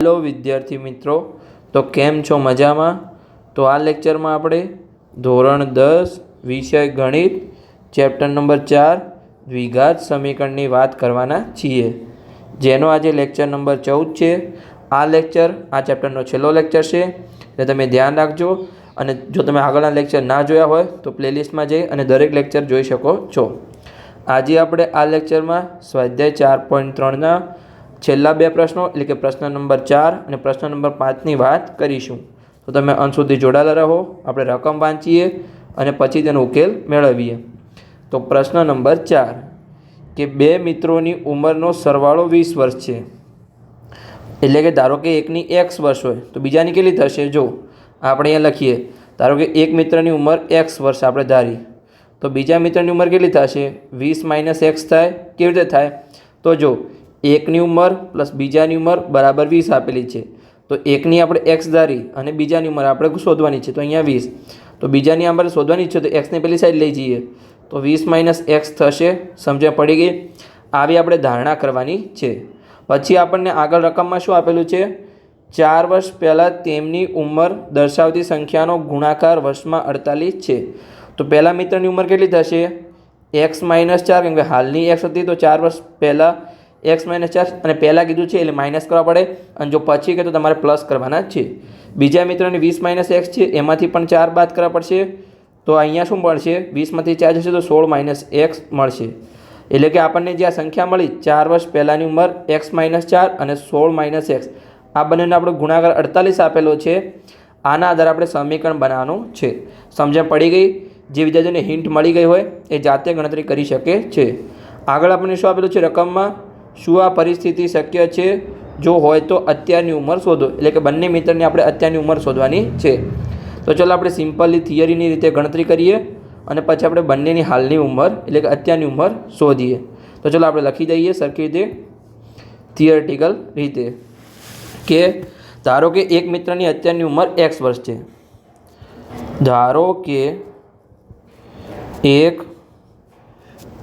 Hello વિદ્યાર્થી મિત્રો, તો કેમ છો મજામાં? તો આ લેક્ચરમાં આપણે ધોરણ દસ, વિષય ગણિત, ચેપ્ટર નંબર ચાર, દ્વિઘાત સમીકરણની વાત કરવાના છીએ. જેનો આજે લેક્ચર નંબર ચૌદ છે. આ લેક્ચર, આ ચેપ્ટરનો છેલ્લો લેક્ચર છે. એટલે તમે ધ્યાન રાખજો. અને જો તમે આગળના લેક્ચર ના જોયા હોય, તો પ્લેલિસ્ટમાં જઈ અને દરેક લેક્ચર જોઈ શકો છો. આજે આપણે આ લેક્ચરમાં સ્વાધ્યાય ચાર પોઈન્ટ ત્રણના છેલ્લા બે પ્રશ્નો, એટલે કે પ્રશ્ન નંબર ચાર અને પ્રશ્ન નંબર પાંચની વાત કરીશું. તો તમે અંત સુધી જોડાયેલા રહો, આપણે રકમ વાંચીએ અને પછી તેનો ઉકેલ મેળવીએ. તો પ્રશ્ન નંબર ચાર, કે બે મિત્રોની ઉંમરનો સરવાળો વીસ વર્ષ છે. એટલે કે ધારો કે એકની એક્સ વર્ષ હોય, તો બીજાની કેટલી થશે? જો, આપણે અહીંયા લખીએ, ધારો કે એક મિત્રની ઉંમર એક્સ વર્ષ આપણે ધારી. તો બીજા મિત્રની ઉંમર કેટલી થશે? વીસ માઇનસ એક્સ થાય, કેવી રીતે થાય? તો જો એકની ઉંમર પ્લસ બીજાની ઉંમર બરાબર વીસ આપેલી છે. તો એકની આપણે એક્સ ધારી અને બીજાની ઉંમર આપણે શોધવાની છે. તો અહીંયા વીસ. તો બીજાની આપણે શોધવાની છે, તો એક્સને પેલી સાઈડ લઈ જઈએ. તો વીસ માઇનસ એક્સ થશે, સમજણ પડી ગઈ? આવી આપણે ધારણા કરવાની છે. પછી આપણને આગળ રકમમાં શું આપેલું છે? ચાર વર્ષ પહેલાં તેમની ઉંમર દર્શાવતી સંખ્યાનો ગુણાકાર વર્ષમાં અડતાલીસ છે. તો પહેલાં મિત્રની ઉંમર કેટલી થશે? એક્સ માઇનસ ચાર, કેમ કે હાલની એક્સ હતી, તો ચાર વર્ષ પહેલાં એક્સ માઇનસ ચાર અને પહેલાં કીધું છે એટલે માઇનસ કરવા પડે. અને જો પછી કે તો તમારે પ્લસ કરવાના છે. બીજા મિત્રોની વીસ માઇનસ એક્સ છે, એમાંથી પણ ચાર બાદ કરવા પડશે. તો અહીંયા શું મળશે? વીસમાંથી ચાર જશે તો સોળ માઇનસ એક્સ મળશે. એટલે કે આપણને જે આ સંખ્યા મળી, ચાર વર્ષ પહેલાંની ઉંમર એક્સ માઇનસ ચાર અને સોળ માઇનસ એક્સ આ બંનેનો આપણો ગુણાકાર અડતાલીસ આપેલો છે. આના આધારે આપણે સમીકરણ બનાવવાનું છે. સમજણ પડી ગઈ? જે વિદ્યાર્થીઓને હિન્ટ મળી ગઈ હોય, એ જાતે ગણતરી કરી શકે છે. આગળ આપણને શું આપેલું છે રકમમાં? શું આ પરિસ્થિતિ શક્ય છે? જો હોય તો અત્યારની ઉંમર શોધો. એટલે કે બંને મિત્રની આપણે અત્યારની ઉંમર શોધવાની છે. તો ચલો આપણે સિમ્પલી થિયરીની રીતે ગણતરી કરીએ અને પછી આપણે બંનેની હાલની ઉંમર, એટલે કે અત્યારની ઉંમર શોધીએ. તો ચલો આપણે લખી દઈએ સરખી રીતે. થિયરટિકલ રીતે. કે ધારો કે એક મિત્રની અત્યારની ઉંમર એક્સ વર્ષ છે. ધારો કે એક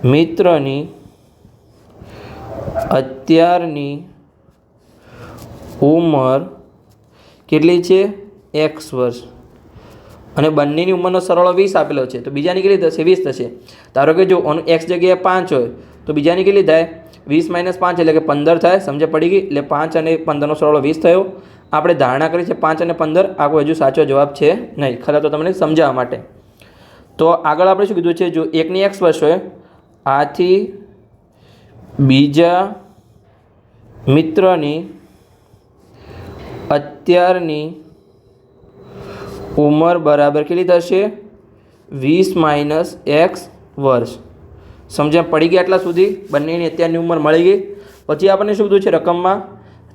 મિત્રની અત્યારની ઉંમર કેટલી છે? એક્સ વર્ષ. અને બંનેની ઉંમરનો સરવાળો વીસ આપેલો છે. તો બીજાની કેટલી થશે? વીસ થશે. ધારો કે જો એક્સ જગ્યાએ પાંચ હોય, તો બીજાની કેટલી થાય? વીસ માઇનસ પાંચ એટલે કે પંદર થાય. સમજે પડી ગઈ? એટલે પાંચ અને પંદરનો સરવાળો વીસ થયો. આપણે ધારણા કરી છે પાંચ અને પંદર. આ કોઈ હજુ સાચો જવાબ છે નહીં. ખરા તો તમને સમજાવવા માટે. તો આગળ આપણે શું કીધું છે? જો એકની એક્સ વર્ષ હોય, આથી બીજા મિત્રની અત્યારની ઉંમર બરાબર કેટલી થશે? વીસ માઇનસ એક્સ વર્ષ. સમજ્યા પડી ગયા એટલા સુધી? બંનેની અત્યારની ઉંમર મળી ગઈ. પછી આપણને શું કીધું છે રકમમાં?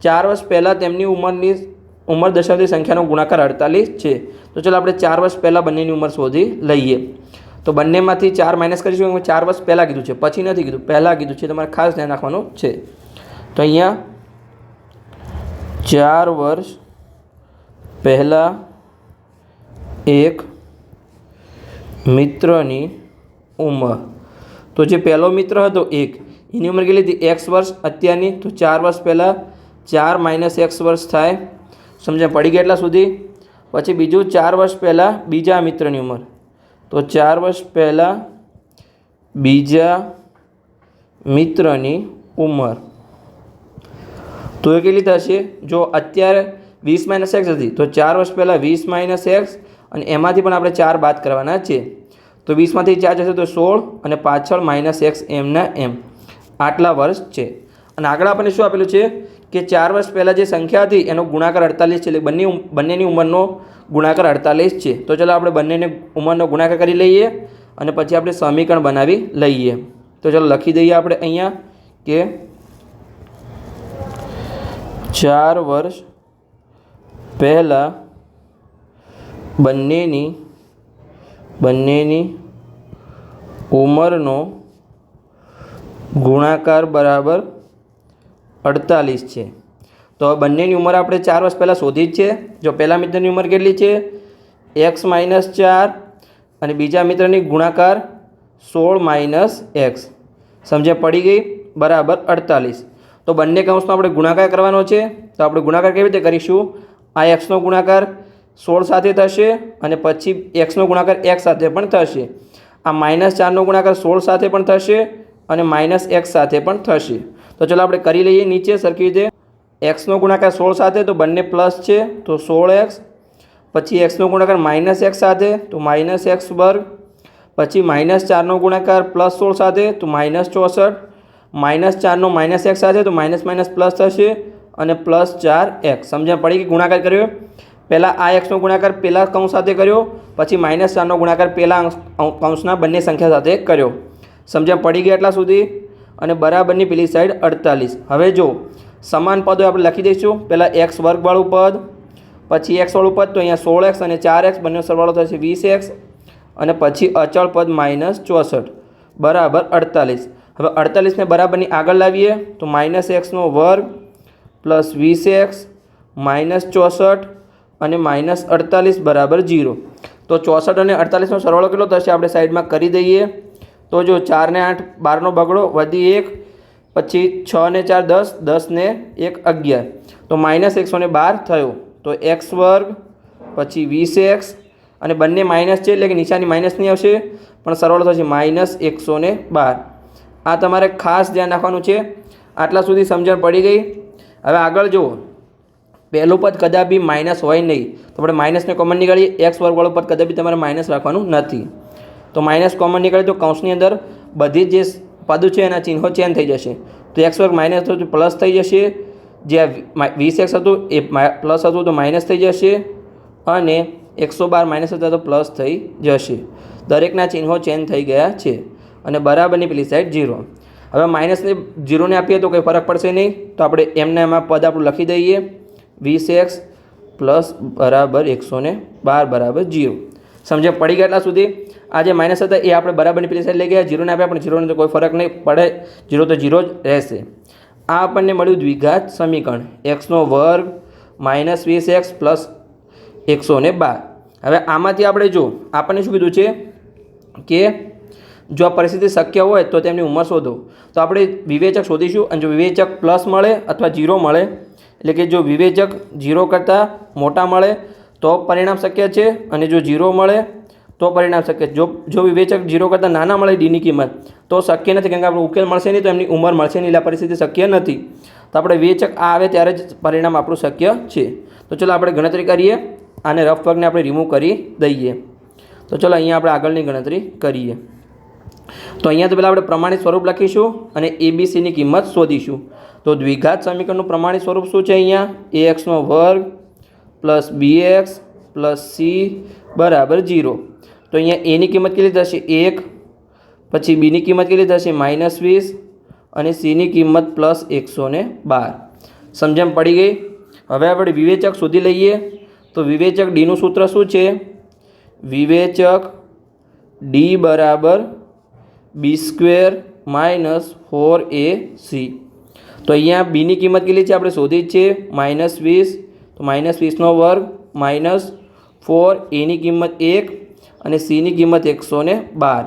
ચાર વર્ષ પહેલાં તેમની ઉંમરની ઉંમર દર્શાવતી સંખ્યાનો ગુણાકાર અડતાલીસ છે. તો ચાલો આપણે ચાર વર્ષ પહેલાં બંનેની ઉંમર શોધી લઈએ. તો બંનેમાંથી ચાર માઇનસ કરીશું ચાર વર્ષ પહેલાં કીધું છે. પછી નથી કીધું. પહેલાં કીધું છે, તમારે ખાસ ધ્યાન રાખવાનું છે. તો અહીંયા ચાર વર્ષ પહેલાં એક મિત્રની ઉંમર. તો જે પહેલો મિત્ર હતો, એક, એની ઉંમર કેટલી હતી? એક્સ વર્ષ અત્યારની. તો ચાર વર્ષ પહેલાં ચાર માઇનસ એક્સ વર્ષ થાય. સમજ્યા? પડી ગયા એટલા સુધી. પછી બીજું ચાર વર્ષ પહેલાં બીજા મિત્રની ઉંમર. તો ચાર વર્ષ પહેલાં બીજા મિત્રની ઉંમર. તો એ કેટલી થશે? જો અત્યારે વીસ માઇનસ એક્સ હતી, તો ચાર વર્ષ પહેલાં વીસ માઇનસ એક્સ અને એમાંથી પણ આપણે ચાર બાદ કરવાના છે. તો વીસમાંથી ચાર જશે તો સોળ અને પાછળ માઇનસ એક્સ એમના એમ. આટલા વર્ષ છે. અને આગળ આપણને શું આપેલું છે? કે ચાર વર્ષ પહેલાં જે સંખ્યા હતી, એનો ગુણાકાર અડતાલીસ છે, એટલે બંને બંનેની ઉંમરનો ગુણાકાર અડતાલીસ છે. તો ચાલો આપણે બંનેને ઉંમરનો ગુણાકાર કરી લઈએ અને પછી આપણે સમીકરણ બનાવી લઈએ. તો ચાલો લખી દઈએ આપણે અહીંયા કે ચાર વર્ષ પહેલાં બંનેની બંનેની ઉંમરનો ગુણાકાર બરાબર અડતાલીસ છે. તો બંનેની ઉંમર આપણે ચાર વર્ષ પહેલાં શોધી જ છે. જો પહેલા મિત્રની ઉંમર કેટલી છે? એક્સ માઇનસ ચાર અને બીજા મિત્રની ગુણાકાર સોળ માઇનસ એક્સ. સમજ્યા પડી ગઈ? બરાબર અડતાલીસ. તો બંને કૌંસનો આપણે ગુણાકાર કરવાનો છે. તો આપણે ગુણાકાર કેવી રીતે કરીશું? આ એક્સનો ગુણાકાર સોળ સાથે થશે અને પછી એક્સનો ગુણાકાર એક્સ સાથે પણ થશે. આ માઇનસ ચારનો ગુણાકાર સોળ સાથે પણ થશે અને માઇનસ એક્સ સાથે પણ થશે. તો ચલો આપણે કરી લઈએ નીચે સરખી રીતે. એક્સનો ગુણાકાર સોળ સાથે, તો બંને પ્લસ છે, તો સોળ એક્સ પછી એક્સનો ગુણાકાર માઇનસ એક્સ સાથે, તો માઇનસ એક્સ વર્ગ. પછી માઇનસ ચારનો ગુણાકાર પ્લસ સોળ સાથે, તો માઇનસ ચોસઠ. માઇનસ ચારનો માઇનસ એક્સ સાથે, તો માઇનસ માઇનસ પ્લસ થશે, અને પ્લસ ચાર એક્સ સમજણ પડી કે ગુણાકાર કર્યો? પહેલાં આ એક્સનો ગુણાકાર પહેલાં કૌંસ સાથે કર્યો, પછી માઇનસ ચારનો ગુણાકાર પહેલાં કૌંસના બંને સંખ્યા સાથે કર્યો. સમજણ પડી ગયા એટલા સુધી? અને બરાબરની પેલી સાઈડ અડતાલીસ. હવે જો, સમાન પદો આપણે લખી દઈશું. પહેલાં એક્સ વર્ગવાળું પદ, પછી એક્સવાળું પદ, તો અહીંયા સોળ એક્સ અને ચાર એક્સ બંને સરવાળો થશે વીસ એક્સ અને પછી અચળ પદ માઇનસ ચોસઠ. બરાબર અડતાલીસ. હવે અડતાલીસને બરાબરની આગળ લાવીએ, તો માઇનસ એક્સનો વર્ગ પ્લસ વીસ એક્સ માઇનસ ચોસઠ, અને માઇનસ અડતાલીસ બરાબર જીરો તો ચોસઠ અને અડતાલીસનો સરવાળો કેટલો થશે? આપણે સાઈડમાં કરી દઈએ. તો જો ચારને આઠ, બારનો બગડો, વધી એક, પછી છ ને ચાર, દસ દસ ને એક, અગિયાર. તો માઇનસ એકસો ને બાર થયો. તો એક્સ વર્ગ, પછી વીસ એક્સ, અને બંને માઇનસ છે એટલે કે નિશાની માઇનસ નહીં આવશે, પણ સરવાળો થશે માઇનસ એકસો ને બાર. આ તમારે ખાસ ધ્યાન રાખવાનું છે. આટલા સુધી સમજણ પડી ગઈ. હવે આગળ જુઓ. પહેલું પદ કદાપી માઇનસ હોય નહીં. તો આપણે માઇનસને કોમન નીકળીએ. એક્સ વર્ગવાળું પદ કદાપી તમારે માઇનસ રાખવાનું નથી. તો માઇનસ કોમન નીકળે તો કૌંસની અંદર બધી જે પદો છે એના ચિહ્નો ચેન્જ થઈ જશે. તો એક્સ વર્ગ માઇનસ હતું તો પ્લસ થઈ જશે. જે વીસ એક્સ હતું એ પ્લસ હતું તો માઇનસ થઈ જશે અને એકસો બાર માઇનસ હતા તો પ્લસ થઈ જશે. દરેકના ચિહ્નો ચેન્જ થઈ ગયા છે. અને બરાબરની પેલી સાઈડ જીરો હવે માઇનસને જીરોને આપીએ તો કંઈ ફરક પડશે નહીં. તો આપણે એમને એમાં પદ આપણું લખી દઈએ. વીસ એક્સ પ્લસ બરાબર એકસો ને બાર બરાબર જીરો સમજે પડી ગયા એટલા સુધી? આ જે માઇનસ હતા એ આપણે બરાબરની પેલી સાઈડ લઈ ગયા. જીરોને આપ્યા પણ જીરોને તો કોઈ ફરક નહીં પડે. જીરો તો જીરો જ રહેશે. આ આપણને મળ્યું દ્વિઘાત સમીકરણ. એક્સનો વર્ગ માઇનસ વીસ એક્સ પ્લસ એકસો ને બાર. હવે આમાંથી આપણે જો, આપણને શું કીધું છે? કે જો આ પરિસ્થિતિ શક્ય હોય તો તેમની ઉંમર શોધો. તો આપણે વિવેચક શોધીશું અને જો વિવેચક પ્લસ મળે અથવા જીરો મળે, એટલે કે જો વિવેચક જીરો કરતાં મોટા મળે, તો પરિણામ શક્ય છે. અને જો જીરો મળે તો પરિણામ શકે જો જો વિવેચક જીરો કરતાં નાના મળે ડીની કિંમત, તો શક્ય નથી. કારણ કે આપણે ઉકેલ મળશે નહીં, તો એમની ઉંમર મળશે નહીં. એટલે પરિસ્થિતિ શક્ય નથી. તો આપણે વિવેચક આ આવે ત્યારે જ પરિણામ આપણું શક્ય છે. તો ચલો આપણે ગણતરી કરીએ આને રફ વર્ગને આપણે રિમૂવ કરી દઈએ. તો ચલો અહીંયા આપણે આગળની ગણતરી કરીએ. તો અહીંયા તો પહેલાં આપણે પ્રમાણિત સ્વરૂપ લખીશું અને એબીસીની કિંમત શોધીશું. તો દ્વિઘાત સમીકરણનું પ્રમાણિત સ્વરૂપ શું છે અહીંયા? એ એક્સનો વર્ગ plus B X plus C બરાબર જીરો તો અહીંયા એની કિંમત કેટલી થશે? એક. પછી બીની કિંમત કેટલી થશે? માઇનસ વીસ. અને સીની કિંમત પ્લસ એકસો ને બાર. સમજણ પડી ગઈ? હવે આપણે વિવેચક શોધી લઈએ. તો વિવેચક ડીનું સૂત્ર શું છે? વિવેચક ડી બરાબર B square minus four A C તો અહીંયા બીની કિંમત કેટલી છે? આપણે શોધી જ છે. માઇનસ વીસ. તો માઇનસ વીસનો વર્ગ માઇનસ ફોર એની કિંમત એક. અને સીની કિંમત એકસો ને બાર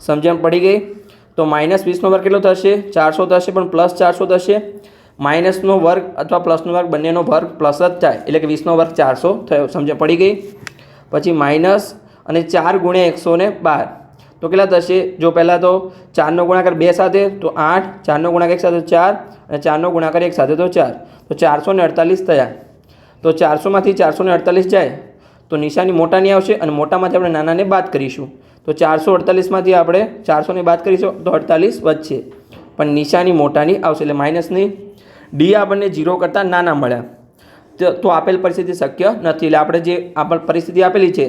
સમજણ પડી ગઈ? તો માઇનસ વીસનો વર્ગ કેટલો થશે? ચારસો થશે પણ પ્લસ ચારસો થશે. માઇનસનો વર્ગ અથવા પ્લસનો વર્ગ બંનેનો વર્ગ પ્લસ જ થાય. એટલે કે વીસનો વર્ગ ચારસો થયો. સમજણ પડી ગઈ? પછી માઇનસ અને ચાર ગુણ્યા એકસો ને બાર. તો કેટલા થશે? જો પહેલાં તો ચારનો ગુણાકાર બે સાથે, તો આઠ. ચારનો ગુણાકાર એક સાથે ચાર. અને ચારનો ગુણાકાર એક સાથે તો ચાર. તો ચારસો ને અડતાલીસ થયા. તો ચારસોમાંથી ચારસો ને અડતાલીસ જાય. તો નિશાની મોટાની આવશે અને મોટામાંથી આપણે નાનાને બાદ કરીશું. તો ચારસો અડતાલીસમાંથી આપણે ચારસોને બાદ કરીશું, તો અડતાલીસ વધશે. પણ નિશાની મોટાની આવશે એટલે માઇનસની ડી આપણને જીરો કરતાં નાના મળ્યા. તો આપેલ પરિસ્થિતિ શક્ય નથી. એટલે આપણે જે આપણ પરિસ્થિતિ આપેલી છે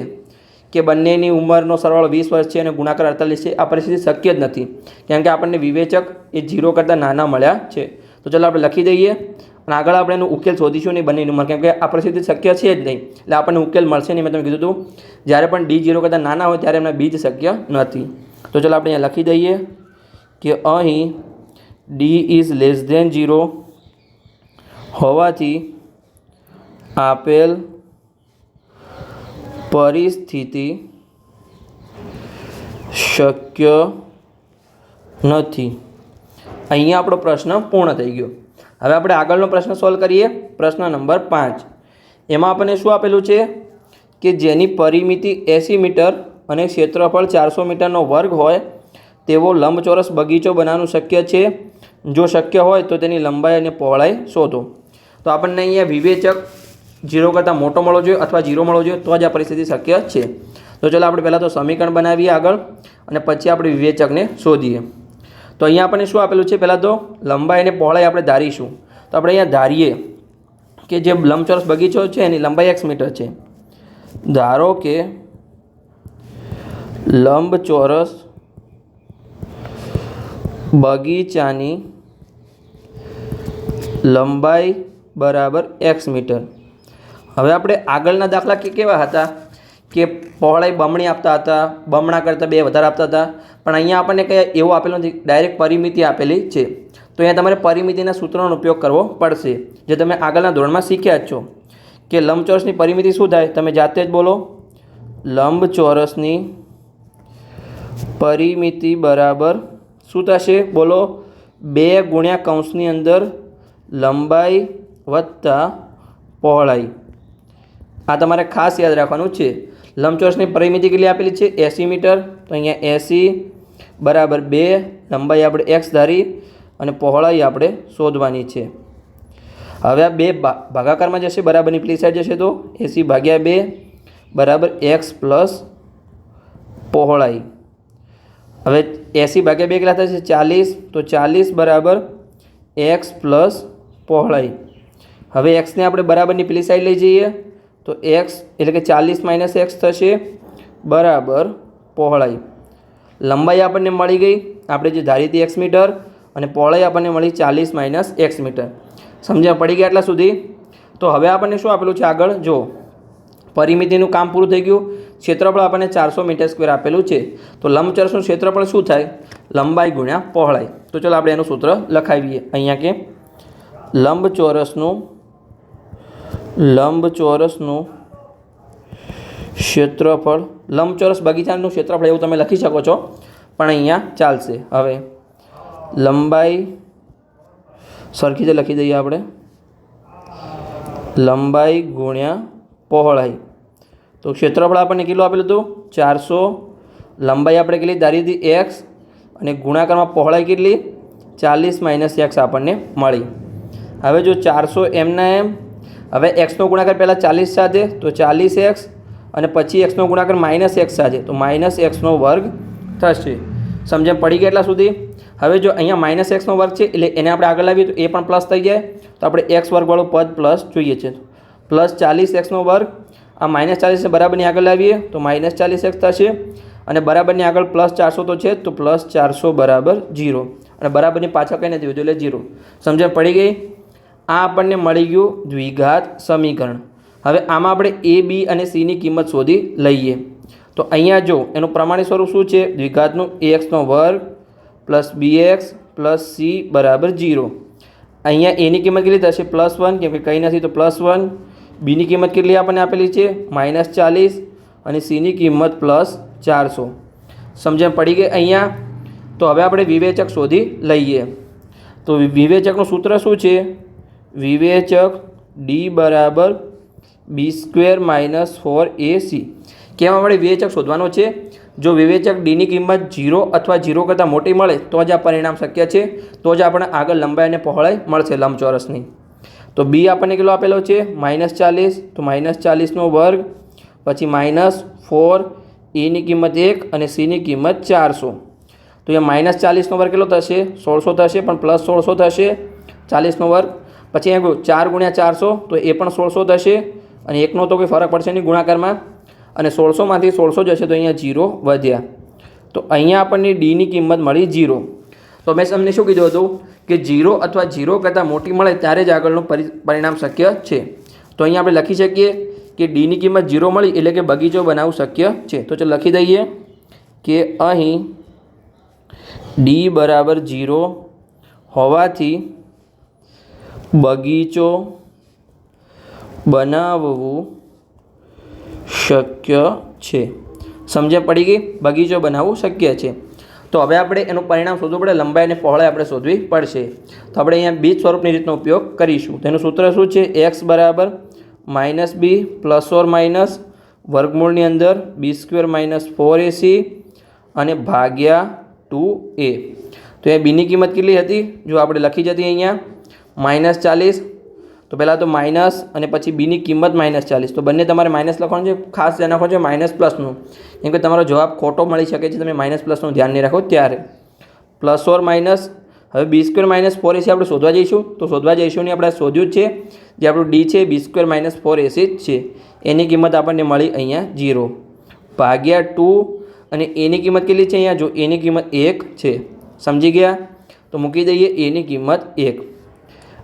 કે બંનેની ઉંમરનો સરવાળો વીસ વર્ષ છે અને ગુણાકાર અડતાલીસ છે, આ પરિસ્થિતિ શક્ય જ નથી. કેમ કે આપણને વિવેચક એ જીરો કરતાં નાના મળ્યા છે. તો ચાલો આપણે લખી દઈએ. અને આગળ આપણે એનો ઉકેલ શોધીશું નહીં બંનેની. ઉંમર કેમ કે આ પરિસ્થિતિ શક્ય છે જ નહીં. એટલે આપણને ઉકેલ મળશે નહીં. મેં તમે કીધું હતું, જ્યારે પણ ડી જીરો કરતાં નાના હોય ત્યારે એમના બીજ શક્ય નથી. તો ચાલો આપણે અહીંયા લખી દઈએ કે અહીં D is less than zero હોવાથી આપેલ પરિસ્થિતિ શક્ય નથી. અહીંયા આપણો પ્રશ્ન પૂર્ણ થઈ ગયો. હવે આપણે આગળનો પ્રશ્ન સોલ્વ કરીએ. પ્રશ્ન નંબર પાંચ. એમાં આપણને શું આપેલું છે? કે જેની પરિમિતિ એંસી મીટર અને ક્ષેત્રફળ ચારસો મીટરનો વર્ગ હોય, તેવો લંબચોરસ બગીચો બનાવવાનું શક્ય છે. જો શક્ય હોય તો તેની લંબાઈ અને પહોળાઈ શોધો. તો આપણને અહીંયા વિવેચક જીરો કરતાં મોટો મળવો જોઈએ અથવા જીરો મળવો જોઈએ તો જ આ પરિસ્થિતિ શક્ય છે. તો ચાલો આપણે પહેલાં તો સમીકરણ બનાવીએ આગળ અને પછી આપણે વિવેચકને શોધીએ. તો અહીંયા આપણને શું આપેલું છે? પહેલાં તો લંબાઈ અને પહોળાઈ આપણે ધારીશું. તો આપણે અહીંયા ધારીએ કે જે લંબચોરસ બગીચો છે એની લંબાઈ એક્સ મીટર છે. ધારો કે લંબચોરસ બગીચાની લંબાઈ બરાબર એક્સ મીટર. હવે આપણે આગળના દાખલા કે કેવા હતા? કે પહોળાઈ બમણી આપતા હતા, બમણા કરતાં બે વધારે આપતા હતા. પણ અહીંયા આપણને કંઈ એવું આપેલું નથી. ડાયરેક્ટ પરિમિતિ આપેલી છે. તો અહીંયા તમારે પરિમિતિના સૂત્રનો ઉપયોગ કરવો પડશે. જે તમે આગળના ધોરણમાં શીખ્યા જ છો. કે લંબચોરસની પરિમિતિ શું થાય? તમે જાતે જ બોલો. લંબચોરસની પરિમિતિ બરાબર શું થશે? બોલો. બે ગુણ્યા કૌંસની અંદર લંબાઈ વત્તા પહોળાઈ. આ તમારે ખાસ યાદ રાખવાનું છે. લંબચોરસની પરિમિતિ કેટલી આપેલી છે? એંસી મીટર. તો અહીંયા એંસી બરાબર બે. લંબાઈ આપણે એક્સ ધારી અને પહોળાઈ આપણે શોધવાની છે. હવે આ બે ભાગાકારમાં જશે, બરાબરની પેલી સાઈડ જશે તો એંસી ભાગ્યા બે બરાબર એક્સ પ્લસ પહોળાઈ. હવે એંસી ભાગ્યા બે કેટલા થશે? ચાલીસ. તો ચાલીસ બરાબર એક્સ પ્લસ પહોળાઈ. હવે એક્સને આપણે બરાબરની પેલી સાઈડ લઈ જઈએ. તો એક્સ એટલે કે ચાલીસ માઇનસ એક્સ થશે બરાબર પહોળાઈ. લંબાઈ આપણને મળી ગઈ. આપણે જે ધારી હતી એક્સ મીટર અને પહોળાઈ આપણને મળી ચાલીસ માઇનસ એક્સ મીટર સમજ્યા? પડી ગયા એટલા સુધી? તો હવે આપણને શું આપેલું છે આગળ? જો, પરિમિતિનું કામ પૂરું થઈ ગયું. ક્ષેત્રફળ આપણને ચારસો મીટર સ્ક્વેર આપેલું છે. તો લંબચોરસનું ક્ષેત્રફળ શું થાય? લંબાઈ ગુણ્યા પહોળાઈ. તો ચાલો આપણે એનું સૂત્ર લખાવીએ. અહીંયા કે લંબચોરસનું લંબચોરસનું ક્ષેત્રફળ, લંબચોરસ બગીચાનું ક્ષેત્રફળ એવું તમે લખી શકો છો. પણ અહીંયા ચાલશે. હવે લંબાઈ, સરખી રીતે લખી દઈએ આપણે. લંબાઈ ગુણ્યા પહોળાઈ. તો ક્ષેત્રફળ આપણને કેટલું આપેલું હતું? ચારસો. લંબાઈ આપણે કેટલી? ધારી હતી એક્સ. અને ગુણાકારમાં પહોળાઈ કેટલી? ચાલીસ માઇનસ એક્સ આપણને મળી. હવે જો ચારસો એમના એમ હવે એક્સનો ગુણાકાર પહેલાં ચાલીસ સાથે, તો ચાલીસ એક્સ અને પછી એક્સનો ગુણાકાર માઇનસ એક્સ સાથે. તો માઇનસ એક્સનો વર્ગ થશે. સમજણ પડી ગયા એટલા સુધી? હવે જો અહીંયા માઇનસ એક્સનો વર્ગ છે, એટલે એને આપણે આગળ લાવીએ તો એ પણ પ્લસ થઈ જાય. તો આપણે એક્સ વર્ગવાળું પદ પ્લસ જોઈએ છે. પ્લસ ચાલીસ એક્સનો વર્ગ, આ માઇનસ ચાલીસને બરાબરની આગળ લાવીએ, તો માઇનસ ચાલીસ એક્સ થશે. અને બરાબરની આગળ પ્લસ ચારસો તો છે તો પ્લસ ચારસો બરાબર જીરો અને બરાબરની પાછળ કંઈ નથી વધ્યું એટલે જીરો સમજણ પડી ગઈ? આ આપણને મળી ગયું દ્વિઘાત સમીકરણ. હવે આમાં આપણે એ, બી અને સીની કિંમત શોધી લઈએ. તો અહીંયા જો, એનું પ્રમાણિત સ્વરૂપ શું છે? દ્વિઘાતનું એક્સનો વર્ગ plus B X plus C બરાબર જીરો અહીંયા એની કિંમત કેટલી થશે? પ્લસ વન, કેમ કે કંઈ નથી તો પ્લસ વન. બીની કિંમત કેટલી આપણને આપેલી છે? માઇનસ ચાલીસ અને સીની કિંમત પ્લસ ચારસો. સમજણ પડી ગઈ અહીંયા? તો હવે આપણે વિવેચક શોધી લઈએ. તો વિવેચકનું સૂત્ર શું છે? વિવેચક ડી બરાબર B square minus four A C કેમ આપણે વિવેચક શોધવાનો છે? જો વિવેચક ડીની કિંમત જીરો અથવા ઝીરો કરતાં મોટી મળે, તો જ આ પરિણામ શક્ય છે. તો જ આપણે આગળ લંબાઈ અને પહોળાઈ મળશે લંબચોરસની. તો બી આપણને કેટલો આપેલો છે? માઇનસ ચાલીસ. તો માઇનસ ચાલીસનો વર્ગ, પછી માઇનસ ફોર એની કિંમત એક અને સીની કિંમત ચારસો. તો એ માઇનસ ચાલીસનો વર્ગ કેટલો થશે? સોળસો થશે, પણ પ્લસ સોળસો થશે. ચાલીસનો વર્ગ પછી અહીંયા ચાર ગુણ્યા ચારસો, તો એ પણ સોળસો થશે અને એકનો તો કોઈ ફરક પડશે નહીં ગુણાકારમાં. અને સોળસોમાંથી સોળસો જશે તો અહીંયા જીરો વધ્યા. તો અહીંયા આપણને ડીની કિંમત મળી જીરો. તો મેં તમને શું કીધું હતું? કે જીરો અથવા જીરો કરતાં મોટી મળે ત્યારે જ આગળનું પરિ, પરિણામ શક્ય છે. તો અહીંયા આપણે લખી શકીએ કે ડીની કિંમત જીરો મળી એટલે કે બગીચો બનાવવું શક્ય છે. તો ચાલો લખી દઈએ કે અહીં ડી બરાબર જીરો હોવાથી બગીચો બનાવવું શક્ય છે. સમજણ પડી ગઈ? બગીચો બનાવવું શક્ય છે. તો હવે આપણે એનું પરિણામ શોધવું પડે. લંબાઈ અને પહોળાઈ આપણે શોધવી પડશે. તો આપણે અહીંયા બીજ સ્વરૂપની રીતનો ઉપયોગ કરીશું. તેનું સૂત્ર શું છે? એક્સ બરાબર minus B plus or minus વર્ગમૂળની અંદર B square minus four AC અને ભાગ્યા ટુ એ. તો એ બીની કિંમત કેટલી હતી? જો આપણે લખી જતી અહીંયા માઇનસ ચાલીસ. તો પહેલાં તો માઇનસ અને પછી બીની કિંમત માઇનસ ચાલીસ. તો બંને તમારે માઇનસ લખવાનું છે, ખાસ ધ્યાન રાખવાનું છે માઇનસ પ્લસનું. કેમ કે તમારો જવાબ ખોટો મળી શકે છે, તમે માઇનસ પ્લસનું ધ્યાન નહીં રાખો ત્યારે. Plus or minus. હવે B square minus four AC આપણે શોધવા જઈશું. તો શોધવા જઈશું નહીં આપણે શોધ્યું જ છે જે આપણું ડી છે, B square minus four AC જ છે. એની કિંમત આપણને મળી અહીંયા જીરો ભાગ્યા ટુ અને એની કિંમત કેટલી છે અહીંયા? જો એની કિંમત એક છે. સમજી ગયા? તો મૂકી દઈએ એની કિંમત એક.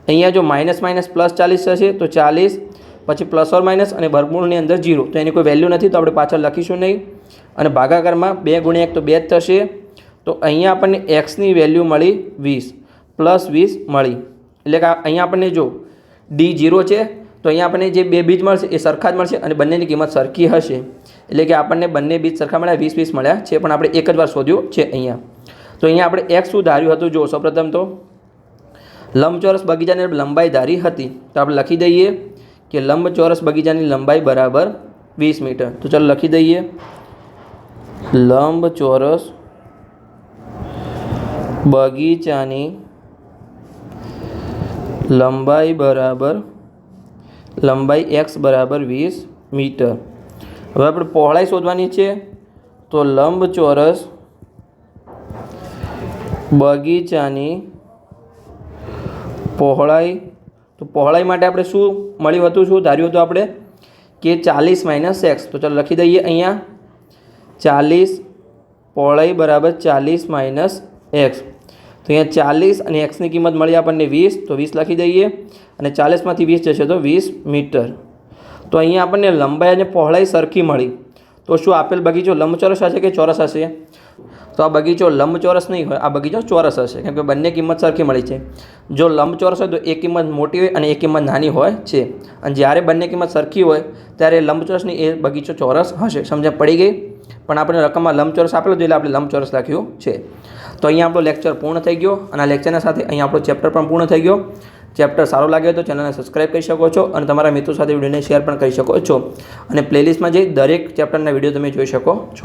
અહીંયા જો માઇનસ માઇનસ પ્લસ ચાલીસ થશે તો ચાલીસ, પછી પ્લસ ઓર માઇનસ અને વર્ગમૂળની અંદર જીરો તો એની કોઈ વેલ્યુ નથી, તો આપણે પાછળ લખીશું નહીં. અને ભાગાકારમાં બે ગુણ્યા એક તો બે જ થશે. તો અહીંયા આપણને એક્સની વેલ્યુ મળી વીસ, પ્લસ વીસ મળી. એટલે કે અહીંયા આપણને જો ડી જીરો છે, તો અહીંયા આપણને જે બે બીજ મળશે એ સરખા જ મળશે અને બંનેની કિંમત સરખી હશે. એટલે કે આપણને બંને બીજ સરખા મળ્યા, વીસ વીસ મળ્યા છે, પણ આપણે એક જ વાર શોધ્યું છે અહીંયા. તો અહીંયા આપણે એક્સ શું ધાર્યું હતું? જો સૌપ્રથમ તો લંબચોરસ બગીચાની લંબાઈ ધારી હતી. તો આપણે લખી દઈએ કે લંબચોરસ બગીચાની લંબાઈ બરાબર વીસ મીટર. તો ચાલો લખી દઈએ. લંબચોરસ બગીચાની લંબાઈ બરાબર, લંબાઈ એક્સ બરાબર વીસ મીટર. હવે આપણે પહોળાઈ શોધવાની છે. તો લંબચોરસ બગીચાની પહોળાઈ, તો પહોળાઈ માટે આપણે શું મળ્યું હતું? શું ધાર્યું હતું આપણે? કે ચાલીસ માઇનસ એક્સ તો ચાલો લખી દઈએ અહીંયા. ચાલીસ પહોળાઈ બરાબર ચાલીસ માઇનસ એક્સ તો અહીંયા ચાલીસ અને એક્સની કિંમત મળી આપણને વીસ. તો વીસ લખી દઈએ. અને ચાલીસમાંથી વીસ જશે તો વીસ મીટર. તો અહીંયા આપણને લંબાઈ અને પહોળાઈ સરખી મળી. તો શું આપેલ બગીચો લંબચોરસ હશે કે ચોરસ હશે? તો આ બગીચો લંબચોરસ નહીં હોય, આ બગીચો ચોરસ હશે, કેમ કે બંને કિંમત સરખી મળી છે. જો લંબચોરસ હોય તો એક કિંમત મોટી હોય અને એક કિંમત નાની હોય છે. અને જ્યારે બંને કિંમત સરખી હોય, ત્યારે લંબચોરસની એ બગીચો ચોરસ હશે. સમજણ પડી ગઈ? પણ આપણે રકમમાં લંબચોરસ આપેલું એટલે આપણે લંબચોરસ લખ્યું છે. તો અહીંયા આપણો લેક્ચર પૂર્ણ થઈ ગયો અને આ લેક્ચરના સાથે અહીંયા આપણો ચેપ્ટર પણ પૂર્ણ થઈ ગયો. ચેપ્ટર સારો લાગે તો ચેનલને સબસ્ક્રાઈબ કરી શકો છો અને તમારા મિત્રો સાથે વિડીયોને શેર પણ કરી શકો છો. અને પ્લેલિસ્ટમાં જઈ દરેક ચેપ્ટરના વીડિયો તમે જોઈ શકો છો.